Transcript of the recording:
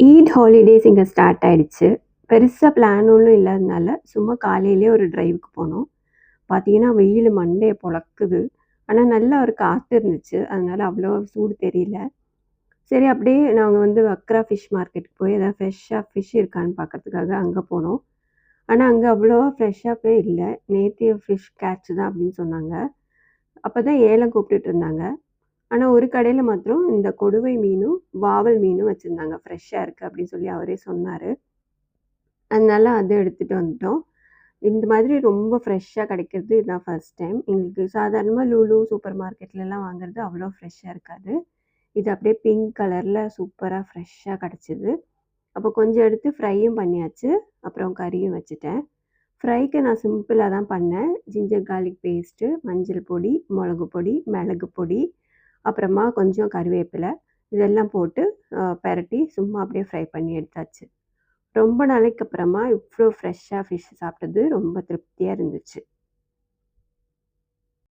Eid holidays இங்கே start ஆகிடுச்சு பெருசாக பிளான் ஒன்றும் இல்லாதனால, சும்மா காலையிலேயே ஒரு டிரைவுக்கு போனோம். பார்த்தீங்கன்னா, வெயில் மண்டே பொளக்குது. ஆனால் நல்லா ஒரு காற்று இருந்துச்சு. அதனால் அவ்வளோ சூடு தெரியல. சரி அப்படியே நாங்கள் வந்து வக்ரா ஃபிஷ் மார்க்கெட்டுக்கு போய் ஏதாவது ஃப்ரெஷ்ஷாக ஃபிஷ் இருக்கான்னு பார்க்கறதுக்காக அங்கே போனோம். ஆனால் அங்கே அவ்வளோவா ஃப்ரெஷ்ஷாகவே இல்லை நேத்திய ஃபிஷ் கேட்ச் தான் அப்படின்னு சொன்னாங்க. அப்போ தான் ஏலம் கூப்பிட்டுட்டு இருந்தாங்க. ஆனால் ஒரு கடையில் மாத்திரம் இந்த கொடுவை மீனும், வாவல் மீனும் வச்சுருந்தாங்க ஃப்ரெஷ்ஷாக இருக்குது அப்படின்னு சொல்லி அவரே சொன்னார் அதனால அதை எடுத்துகிட்டு வந்துட்டோம். இந்த மாதிரி ரொம்ப ஃப்ரெஷ்ஷாக கிடைக்கிறது இதுதான் ஃபர்ஸ்ட் டைம். எங்களுக்கு சாதாரணமாக லுலு சூப்பர் மார்க்கெட்லலாம் வாங்குறது அவ்வளோ ஃப்ரெஷ்ஷாக இருக்காது. இது அப்படியே பிங்க் கலரில் சூப்பராக ஃப்ரெஷ்ஷாக கிடைச்சது. அப்போ கொஞ்சம் எடுத்து ஃப்ரையும் பண்ணியாச்சு. அப்புறம் கறியும் வச்சுட்டேன். ஃப்ரைக்கு நான் சிம்பிளாக தான் பண்ணேன். ஜிஞ்சர் கார்லிக் பேஸ்ட்டு, மஞ்சள் பொடி, மிளகு பொடி, மிளகு பொடி, அப்புறமா கொஞ்சம் கறிவேப்பிலை இதெல்லாம் போட்டு அ பெரட்டி சும்மா அப்படியே ஃப்ரை பண்ணி எடுத்தாச்சு. ரொம்ப நாளைக்கு அப்புறமா இவ்வளோ ஃப்ரெஷ்ஷாக ஃபிஷ் சாப்பிட்டது ரொம்ப திருப்தியாக இருந்துச்சு.